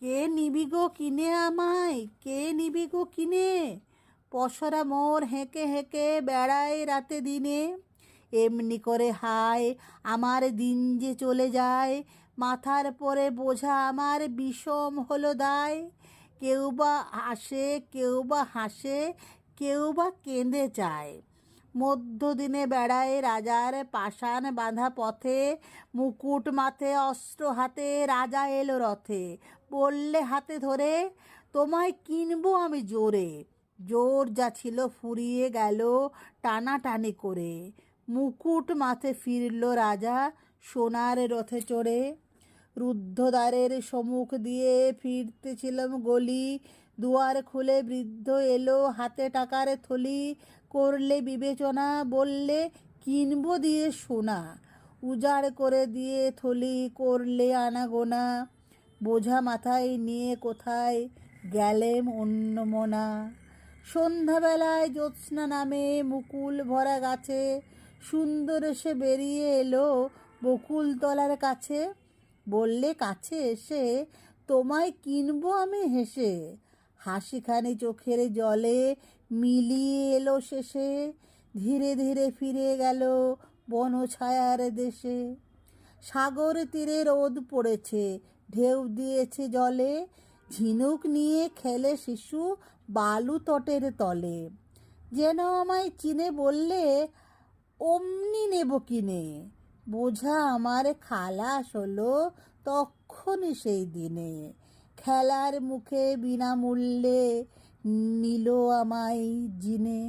কে নিবি গো কিনে আমায়? কে নিবি গো কিনে? পশরা মোর হেঁকে হেঁকে বেড়ায় রাতে দিনে। এমনি করে হায়, আমার দিন যে চলে যায়। মাথার পরে বোঝা আমার বিষম হলো দায়। কেউ বা আসে, কেউ বা হাসে, কেউ বা কেঁদে চায় মধ্যদিনে বেড়ায় রাজার পাষাণ বাঁধা পথে, মুকুট মাথে, অস্ত্র হাতে রাজা এলো রথে। বললে হাতে ধরে, তোমায় কিনবো আমি জোরে। জোর যা ছিল ফুরিয়ে গেল টানাটানি করে। মুকুট মাথে ফিরল রাজা সোনার রথে চড়ে। রুদ্ধদ্বারের সম্মুখ দিয়ে ফিরতেছিলাম গলি দুয়ার খুলে বৃদ্ধ এলো, হাতে টাকার থলি করলে বিবেচনা, বললে, কিনবো দিয়ে সোনা, উজাড় করে দিয়ে থলি করলে আনাগোনা, বোঝা মাথায় নিয়ে কোথায় গেলেম অন্য মনা। সন্ধ্যাবেলায় জ্যোৎস্না নামে মুকুল ভরা গাছে, সুন্দর এসে বেরিয়ে এলো বকুল তলার কাছে, বললে, কাছে এসে তোমায় কিনবো আমি হেসে হাসিখানি চোখের জলে মিলিয়ে এলো শেষে। ধীরে ধীরে ফিরে গেল বনছায়ার দেশে। সাগর তীরে রোদ পড়েছে, ঢেউ দিয়েছে জলে। ঝিনুক নিয়ে খেলে শিশু বালু তটের তলে। যেন আমায় চিনে বললে, অমনি নেব কিনে বোঝা আমার খালাস হলো তখনই সেই দিনে। খেলার মুখে বিনামূল্যে নিল আমায় জিনে।